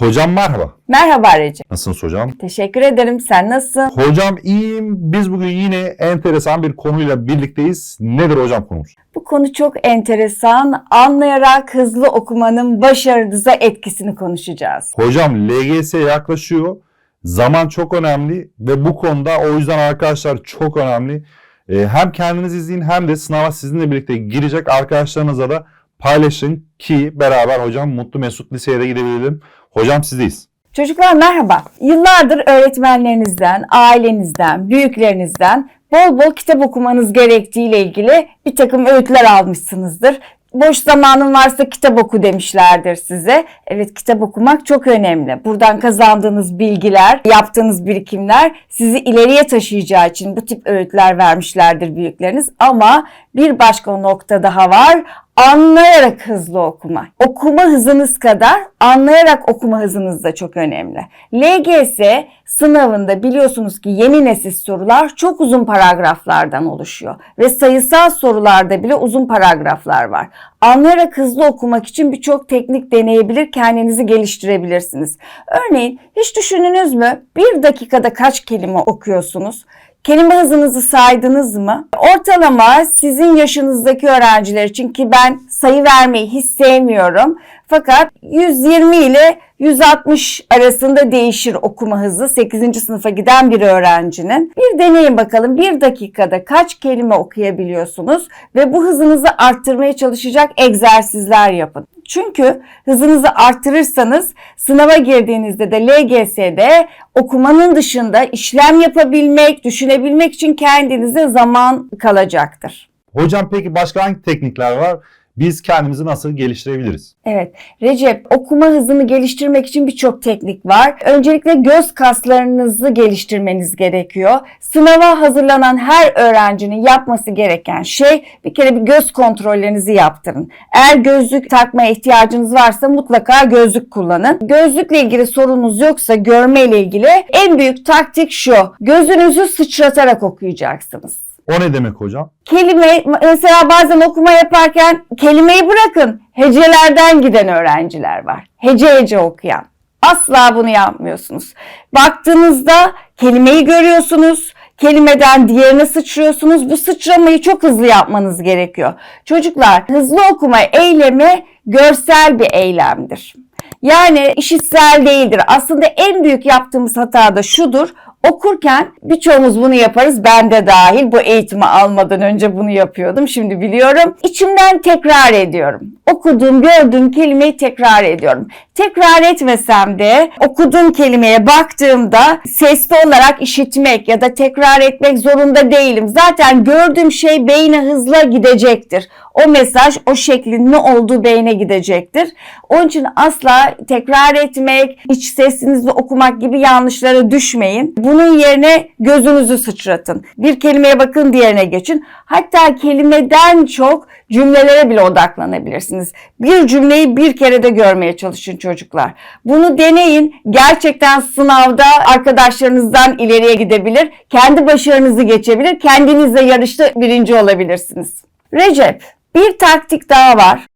Hocam merhaba. Merhaba Recep. Nasılsınız hocam? Teşekkür ederim. Sen nasılsın? Hocam iyiyim. Biz bugün yine enteresan bir konuyla birlikteyiz. Nedir hocam konumuz? Bu konu çok enteresan. Anlayarak hızlı okumanın başarınıza etkisini konuşacağız. Hocam LGS yaklaşıyor. Zaman çok önemli ve bu konuda o yüzden arkadaşlar çok önemli. Ee, hem kendiniz izleyin hem de sınava sizinle birlikte girecek arkadaşlarınıza da paylaşın ki beraber hocam mutlu mesut liseye de gidebilelim. Hocam sizdeyiz. Çocuklar merhaba. Yıllardır öğretmenlerinizden, ailenizden, büyüklerinizden bol bol kitap okumanız gerektiğiyle ilgili bir takım öğütler almışsınızdır. Boş zamanın varsa kitap oku demişlerdir size. Evet kitap okumak çok önemli. Buradan kazandığınız bilgiler, yaptığınız birikimler sizi ileriye taşıyacağı için bu tip öğütler vermişlerdir büyükleriniz. Ama bir başka nokta daha var. Anlayarak hızlı okuma. Okuma hızınız kadar anlayarak okuma hızınız da çok önemli. LGS sınavında biliyorsunuz ki yeni nesil sorular çok uzun paragraflardan oluşuyor. Ve sayısal sorularda bile uzun paragraflar var. Anlayarak hızlı okumak için birçok teknik deneyebilir, kendinizi geliştirebilirsiniz. Örneğin hiç düşündünüz mü bir dakikada kaç kelime okuyorsunuz? Kelime hızınızı saydınız mı? Ortalama sizin yaşınızdaki öğrenciler için ki ben sayı vermeyi hiç sevmiyorum. Fakat 120 ile 160 arasında değişir okuma hızı 8. sınıfa giden bir öğrencinin. Bir deneyin bakalım bir dakikada kaç kelime okuyabiliyorsunuz ve bu hızınızı arttırmaya çalışacak egzersizler yapın. Çünkü hızınızı arttırırsanız sınava girdiğinizde de LGS'de okumanın dışında işlem yapabilmek, düşünebilmek için kendinize zaman kalacaktır. Hocam peki başka hangi teknikler var? Biz kendimizi nasıl geliştirebiliriz? Evet, Recep okuma hızını geliştirmek için birçok teknik var. Öncelikle göz kaslarınızı geliştirmeniz gerekiyor. Sınava hazırlanan her öğrencinin yapması gereken şey bir kere bir göz kontrollerinizi yaptırın. Eğer gözlük takmaya ihtiyacınız varsa mutlaka gözlük kullanın. Gözlükle ilgili sorunuz yoksa görme ile ilgili en büyük taktik şu. Gözünüzü sıçratarak okuyacaksınız. O ne demek hocam? kelime mesela bazen okuma yaparken kelimeyi bırakın hecelerden giden öğrenciler var. Hece hece okuyan. Asla bunu yapmıyorsunuz. Baktığınızda kelimeyi görüyorsunuz. Kelimeden diğerine sıçrıyorsunuz. Bu sıçramayı çok hızlı yapmanız gerekiyor. Çocuklar hızlı okuma eylemi görsel bir eylemdir. Yani işitsel değildir. Aslında en büyük yaptığımız hata da şudur. Okurken birçoğumuz bunu yaparız. Ben de dahil bu eğitimi almadan önce bunu yapıyordum. Şimdi biliyorum. İçimden tekrar ediyorum. Okuduğum, gördüğüm kelimeyi tekrar ediyorum. Tekrar etmesem de okuduğum kelimeye baktığımda sesli olarak işitmek ya da tekrar etmek zorunda değilim. Zaten gördüğüm şey beyne hızla gidecektir. O mesaj o şeklin ne olduğu beyne gidecektir. Onun için asla tekrar etmek, iç sesinizle okumak gibi yanlışlara düşmeyin. Bunun yerine gözünüzü sıçratın. Bir kelimeye bakın diğerine geçin. Hatta kelimeden çok cümlelere bile odaklanabilirsiniz. Bir cümleyi bir kere de görmeye çalışın çocuklar. Bunu deneyin. Gerçekten sınavda arkadaşlarınızdan ileriye gidebilir. Kendi başarınızı geçebilir. Kendinizle yarışta birinci olabilirsiniz. Recep, bir taktik daha var.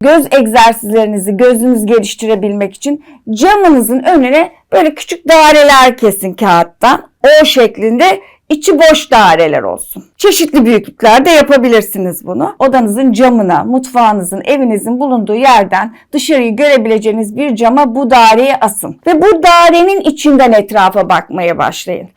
Göz egzersizlerinizi gözünüz geliştirebilmek için camınızın önüne böyle küçük daireler kesin kağıttan. O şeklinde içi boş daireler olsun. Çeşitli büyüklüklerde yapabilirsiniz bunu. Odanızın camına, mutfağınızın, evinizin bulunduğu yerden dışarıyı görebileceğiniz bir cama bu daireyi asın. Ve bu dairenin içinden etrafa bakmaya başlayın.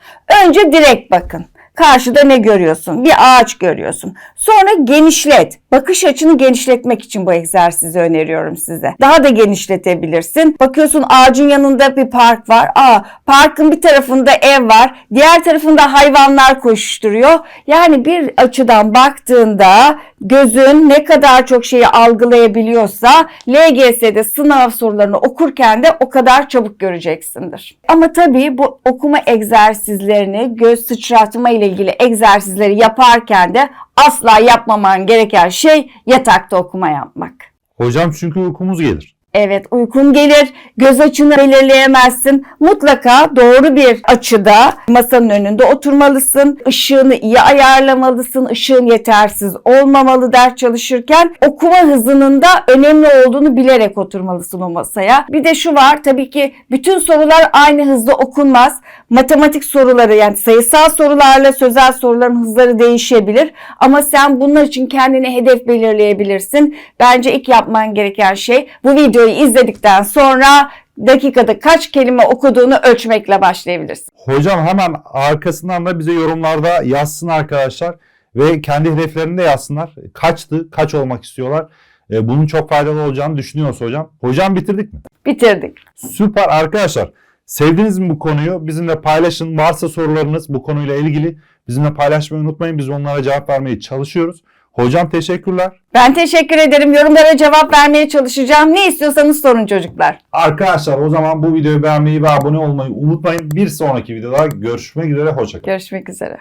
Önce direkt bakın. Karşıda ne görüyorsun? Bir ağaç görüyorsun. Sonra genişlet. Bakış açını genişletmek için bu egzersizi öneriyorum size. Daha da genişletebilirsin. Bakıyorsun ağacın yanında bir park var. Aa, parkın bir tarafında ev var. Diğer tarafında hayvanlar koşuşturuyor. Yani bir açıdan baktığında gözün ne kadar çok şeyi algılayabiliyorsa LGS'de sınav sorularını okurken de o kadar çabuk göreceksindir. Ama tabii bu okuma egzersizlerini göz sıçratma ile ilgili egzersizleri yaparken de asla yapmaman gereken şey yatakta okuma yapmak. Hocam çünkü uykumuz gelir. Evet uykun gelir, göz açını belirleyemezsin. Mutlaka doğru bir açıda masanın önünde oturmalısın. Işığını iyi ayarlamalısın. Işığın yetersiz olmamalı ders çalışırken. Okuma hızının da önemli olduğunu bilerek oturmalısın o masaya. Bir de şu var tabii ki bütün sorular aynı hızda okunmaz. Matematik soruları yani sayısal sorularla sözel soruların hızları değişebilir. Ama sen bunlar için kendine hedef belirleyebilirsin. Bence ilk yapman gereken şey bu videoyu izledikten sonra dakikada kaç kelime okuduğunu ölçmekle başlayabilirsin. Hocam hemen arkasından da bize yorumlarda yazsın arkadaşlar ve kendi hedeflerini de yazsınlar. Kaçtı, kaç olmak istiyorlar. E, bunun çok faydalı olacağını düşünüyorsa hocam. Hocam bitirdik mi? Bitirdik. Süper arkadaşlar. Sevdiniz mi bu konuyu? Bizimle paylaşın. Varsa sorularınız bu konuyla ilgili bizimle paylaşmayı unutmayın. Biz onlara cevap vermeye çalışıyoruz. Hocam teşekkürler. Ben teşekkür ederim. Yorumlara cevap vermeye çalışacağım. Ne istiyorsanız sorun çocuklar. Arkadaşlar o zaman bu videoyu beğenmeyi ve abone olmayı unutmayın. Bir sonraki videoda görüşmek üzere. Hoşçakalın. Görüşmek üzere.